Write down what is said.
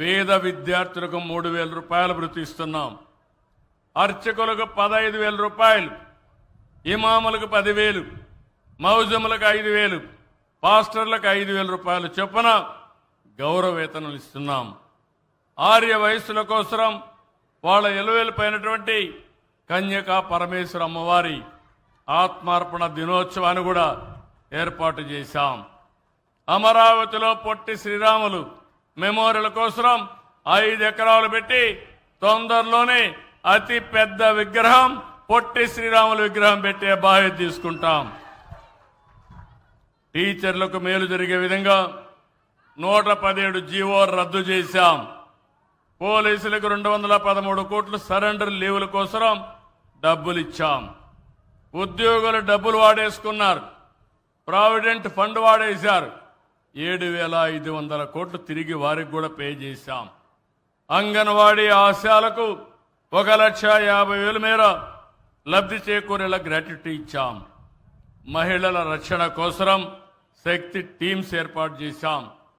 వేద విద్యార్థులకు మూడు వేల రూపాయలు వృత్తిస్తున్నాం అర్చకులకు పదహైదు వేల రూపాయలు. ఇమాములకు పదివేలు. మౌజములకు ఐదు వేలు. పాస్టర్లకు ఐదు వేల రూపాయలు చొప్పున గౌరవవేతనలు ఇస్తున్నాం. ఆర్య వయస్సుల కోసం వాళ్ళ ఎలువెలిపోయినటువంటి కన్యకా పరమేశ్వర అమ్మవారి ఆత్మార్పణ దినోత్సవాన్ని కూడా ఏర్పాటు చేశాం. అమరావతిలో పొట్టి శ్రీరాములు మెమోరియల్ కోసం ఐదు ఎకరాలు పెట్టి తొందరలోనే అతి పెద్ద విగ్రహం పొట్టి శ్రీరాములు విగ్రహం పెట్టే బాధ్యత తీసుకుంటాం. టీచర్లకు మేలు జరిగే విధంగా నూట పదిహేడు జీవో రద్దు చేశాం. పోలీసులకు రెండు వందల పదమూడు కోట్లు సరెండర్ లీవుల కోసం డబ్బులు ఇచ్చాం ఉద్యోగులు డబ్బులు వాడేసుకున్నారు. Provident fund వాడేశారు. ఏడు వేల ఐదు వందల కోట్లు తిరిగి వారికి కూడా పే చేశాం. అంగన్వాడీ ఆశాలకు ఒక లక్ష యాభై వేల మేర లబ్ధి చేకూరేలా గ్రాట్యుటీ ఇచ్చాం. మహిళల రక్షణ కోసరం శక్తి టీమ్స్ ఏర్పాటు చేశాం.